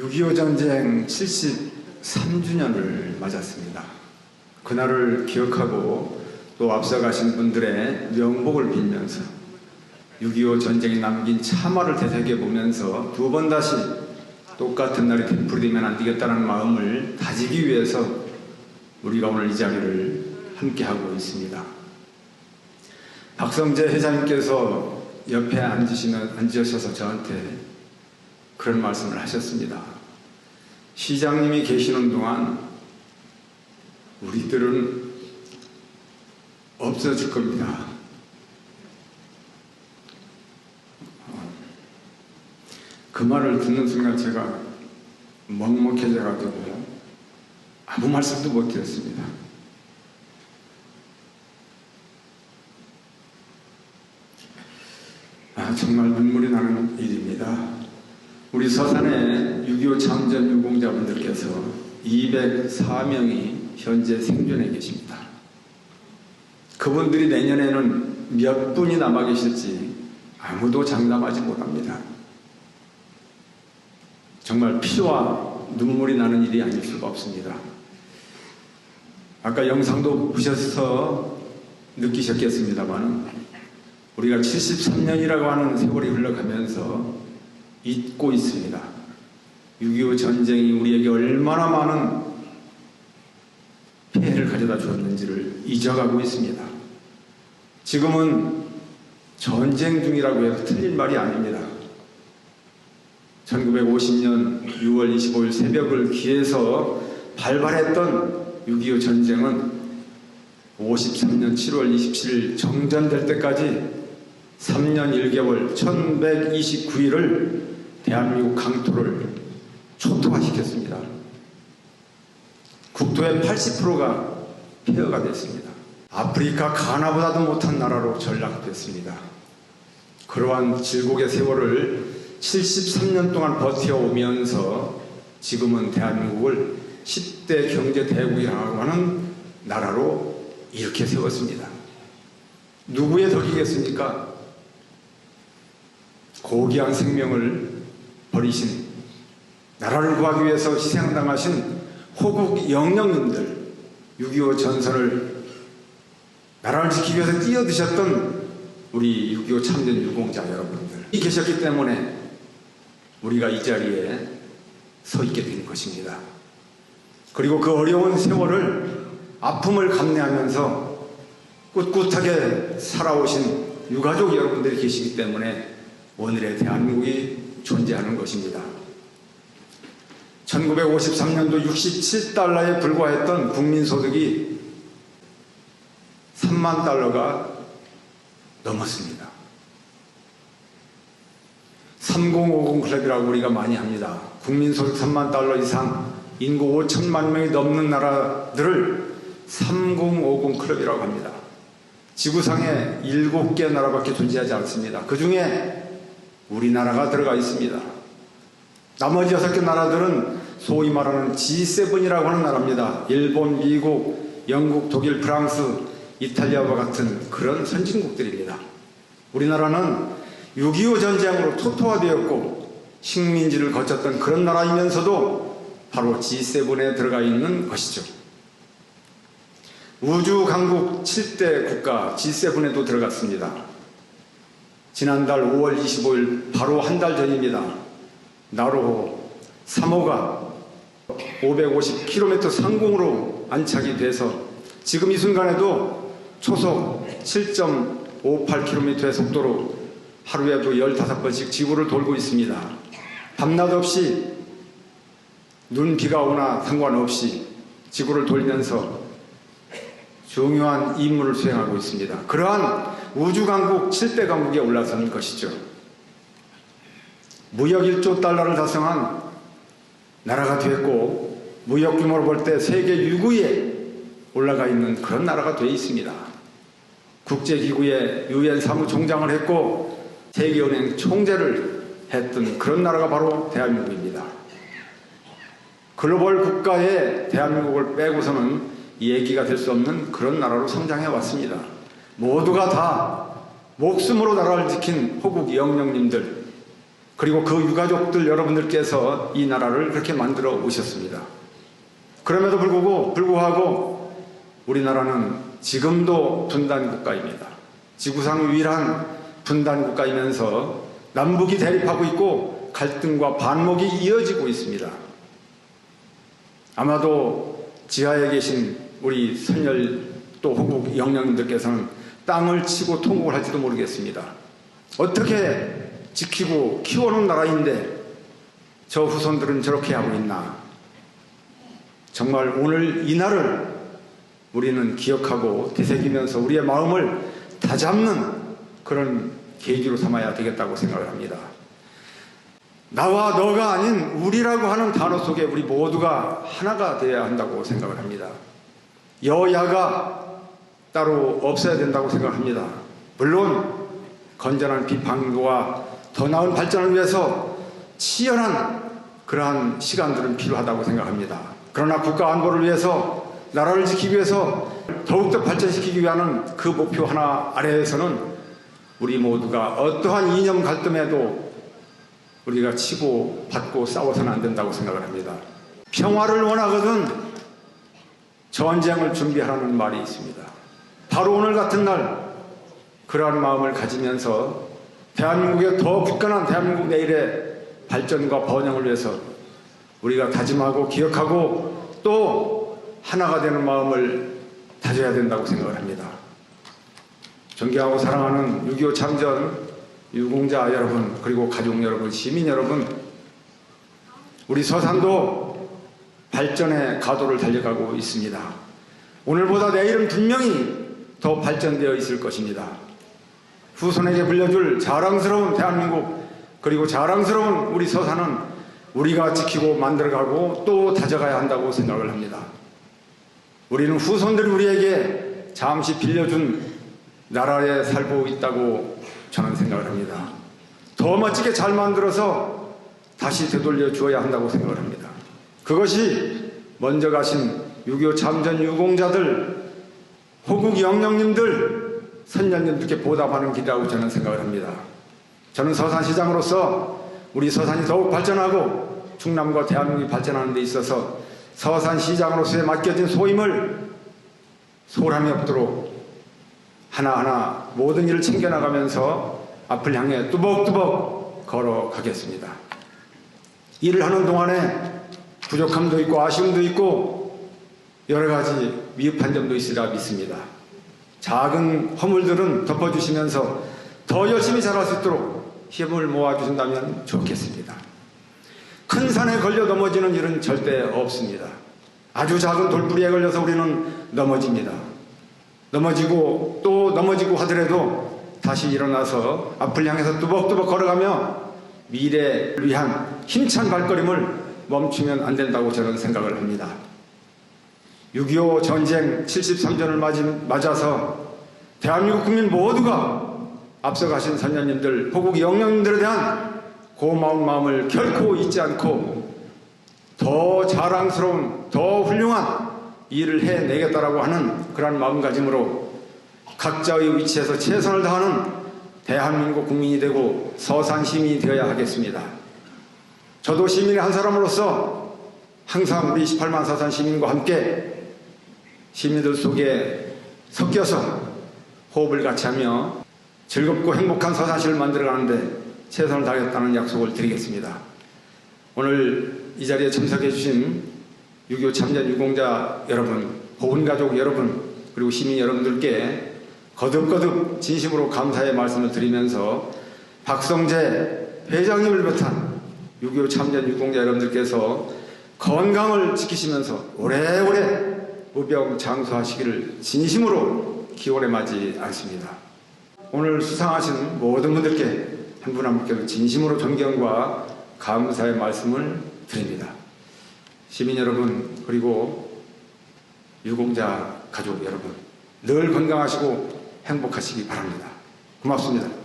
6.25 전쟁 73주년을 맞았습니다. 그날을 기억하고 또 앞서가신 분들의 명복을 빌면서 6.25 전쟁이 남긴 참화를 되새겨 보면서 두 번 다시 똑같은 날이 되풀이되면 안 되겠다는 마음을 다지기 위해서 우리가 오늘 이 자리를 함께 하고 있습니다. 박성재 회장님께서 옆에 앉으시는, 앉으셔서 저한테 그런 말씀을 하셨습니다. 시장님이 계시는 동안 우리들은 없어질 겁니다. 그 말을 듣는 순간 제가 먹먹해져가지고 아무 말씀도 못 드렸습니다. 아, 정말 눈물이 나는 일입니다. 우리 서산의 6.25 참전 유공자분들께서 204명이 현재 생존해 계십니다. 그분들이 내년에는 몇 분이 남아 계실지 아무도 장담하지 못합니다. 정말 피와 눈물이 나는 일이 아닐 수가 없습니다. 아까 영상도 보셔서 느끼셨겠습니다만 우리가 73년이라고 하는 세월이 흘러가면서 잊고 있습니다. 6.25 전쟁이 우리에게 얼마나 많은 피해를 가져다 주었는지를 잊어가고 있습니다. 지금은 전쟁 중이라고 해서 틀린 말이 아닙니다. 1950년 6월 25일 새벽을 기해서 발발했던 6.25 전쟁은 53년 7월 27일 정전될 때까지 3년 1개월 1129일을 대한민국 강토를 초토화시켰습니다. 국토의 80%가 폐허가 됐습니다. 아프리카 가나보다도 못한 나라로 전락됐습니다. 그러한 질곡의 세월을 73년 동안 버텨오면서 지금은 대한민국을 10대 경제 대국이라고 하는 나라로 이렇게 세웠습니다. 누구의 덕이겠습니까? 고귀한 생명을 버리신 나라를 구하기 위해서 희생당하신 호국 영령님들 6.25 전선을 나라를 지키기 위해서 뛰어드셨던 우리 6.25 참전 유공자 여러분들 이 계셨기 때문에 우리가 이 자리에 서 있게 된 것입니다. 그리고 그 어려운 세월을 아픔을 감내하면서 꿋꿋하게 살아오신 유가족 여러분들이 계시기 때문에 오늘의 대한민국이 존재하는 것입니다. 1953년도 67달러에 불과했던 국민소득이 3만 달러가 넘었습니다. 3050 클럽이라고 우리가 많이 합니다. 국민소득 3만 달러 이상 인구 5천만 명이 넘는 나라들을 3050 클럽이라고 합니다. 지구상에 7개 나라밖에 존재하지 않습니다. 그 중에 우리나라가 들어가 있습니다. 나머지 6개 나라들은 소위 말하는 G7이라고 하는 나라입니다. 일본, 미국, 영국, 독일, 프랑스, 이탈리아와 같은 그런 선진국들입니다. 우리나라는 6.25 전쟁으로 토토화되었고 식민지를 거쳤던 그런 나라이면서도 바로 G7에 들어가 있는 것이죠. 우주 강국 7대 국가 G7에도 들어갔습니다. 지난달 5월 25일 바로 한 달 전입니다. 나로호 3호가 550km 상공으로 안착이 돼서 지금 이 순간에도 초속 7.58km의 속도로 하루에도 15번씩 지구를 돌고 있습니다. 밤낮 없이 눈, 비가 오나 상관없이 지구를 돌면서 중요한 임무를 수행하고 있습니다. 그러한 우주강국 7대 강국에 올라서는 것이죠. 무역 1조 달러를 달성한 나라가 됐고 무역 규모로 볼 때 세계 6위에 올라가 있는 그런 나라가 되어 있습니다. 국제기구의 유엔 사무총장을 했고 세계은행 총재를 했던 그런 나라가 바로 대한민국입니다. 글로벌 국가에 대한민국을 빼고서는 얘기가 될 수 없는 그런 나라로 성장해 왔습니다. 모두가 다 목숨으로 나라를 지킨 호국 영령님들 그리고 그 유가족들 여러분들께서 이 나라를 그렇게 만들어 오셨습니다. 그럼에도 불구하고, 불구하고 우리나라는 지금도 분단 국가입니다. 지구상 유일한 분단 국가이면서 남북이 대립하고 있고 갈등과 반목이 이어지고 있습니다. 아마도 지하에 계신 우리 선열 또 호국 영령님들께서는 땅을 치고 통곡을 할지도 모르겠습니다. 어떻게 지키고 키워놓은 나라인데 저 후손들은 저렇게 하고 있나. 정말 오늘 이 날을 우리는 기억하고 되새기면서 우리의 마음을 다잡는 그런 계기로 삼아야 되겠다고 생각을 합니다. 나와 너가 아닌 우리라고 하는 단어 속에 우리 모두가 하나가 되어야 한다고 생각을 합니다. 여야가 따로 없어야 된다고 생각합니다. 물론 건전한 비판과 더 나은 발전을 위해서 치열한 그러한 시간들은 필요하다고 생각합니다. 그러나 국가 안보를 위해서 나라를 지키기 위해서 더욱더 발전시키기 위한 그 목표 하나 아래에서는 우리 모두가 어떠한 이념 갈등에도 우리가 치고 받고 싸워서는 안 된다고 생각을 합니다. 평화를 원하거든 전쟁을 준비하라는 말이 있습니다. 바로 오늘 같은 날 그러한 마음을 가지면서 대한민국의 더 굳건한 대한민국 내일의 발전과 번영을 위해서 우리가 다짐하고 기억하고 또 하나가 되는 마음을 다져야 된다고 생각을 합니다. 존경하고 사랑하는 6.25 참전 유공자 여러분 그리고 가족 여러분 시민 여러분 우리 서산도 발전의 가도를 달려가고 있습니다. 오늘보다 내일은 분명히 더 발전되어 있을 것입니다. 후손에게 불려줄 자랑스러운 대한민국 그리고 자랑스러운 우리 서산은 우리가 지키고 만들어가고 또 다져가야 한다고 생각을 합니다. 우리는 후손들이 우리에게 잠시 빌려준 나라에 살고 있다고 저는 생각을 합니다. 더 멋지게 잘 만들어서 다시 되돌려 주어야 한다고 생각을 합니다. 그것이 먼저 가신 6.25 참전 유공자들, 호국 영령님들, 선녀님들께 보답하는 길이라고 저는 생각을 합니다. 저는 서산시장으로서 우리 서산이 더욱 발전하고 충남과 대한민국이 발전하는 데 있어서 서산시장으로서의 맡겨진 소임을 소홀함이 없도록 하나하나 모든 일을 챙겨나가면서 앞을 향해 뚜벅뚜벅 걸어가겠습니다. 일을 하는 동안에 부족함도 있고 아쉬움도 있고 여러 가지 미흡한 점도 있으리라 믿습니다. 작은 허물들은 덮어주시면서 더 열심히 잘할 수 있도록 힘을 모아주신다면 좋겠습니다. 큰 산에 걸려 넘어지는 일은 절대 없습니다. 아주 작은 돌부리에 걸려서 우리는 넘어집니다. 넘어지고 또 넘어지고 하더라도 다시 일어나서 앞을 향해서 뚜벅뚜벅 걸어가며 미래를 위한 힘찬 발걸음을 멈추면 안 된다고 저는 생각을 합니다. 6.25 전쟁 73전을 맞아서 대한민국 국민 모두가 앞서가신 선녀님들, 호국 영령님들에 대한 고마운 마음을 결코 잊지 않고 더 자랑스러운, 더 훌륭한 일을 해내겠다라고 하는 그러한 마음가짐으로 각자의 위치에서 최선을 다하는 대한민국 국민이 되고 서산 시민이 되어야 하겠습니다. 저도 시민의 한 사람으로서 항상 우리 18만 서산 시민과 함께 시민들 속에 섞여서 호흡을 같이 하며 즐겁고 행복한 서산시를 만들어가는데 최선을 다하겠다는 약속을 드리겠습니다. 오늘 이 자리에 참석해 주신 6.25 참전 유공자 여러분, 보훈 가족 여러분, 그리고 시민 여러분들께 거듭거듭 진심으로 감사의 말씀을 드리면서 박성재 회장님을 비롯한 6.25 참전 유공자 여러분들께서 건강을 지키시면서 오래오래 무병 장수하시기를 진심으로 기원해 마지 않습니다. 오늘 수상하신 모든 분들께 한 분한 분께도 진심으로 존경과 감사의 말씀을 드립니다. 시민 여러분 그리고 유공자 가족 여러분 늘 건강하시고 행복하시기 바랍니다. 고맙습니다.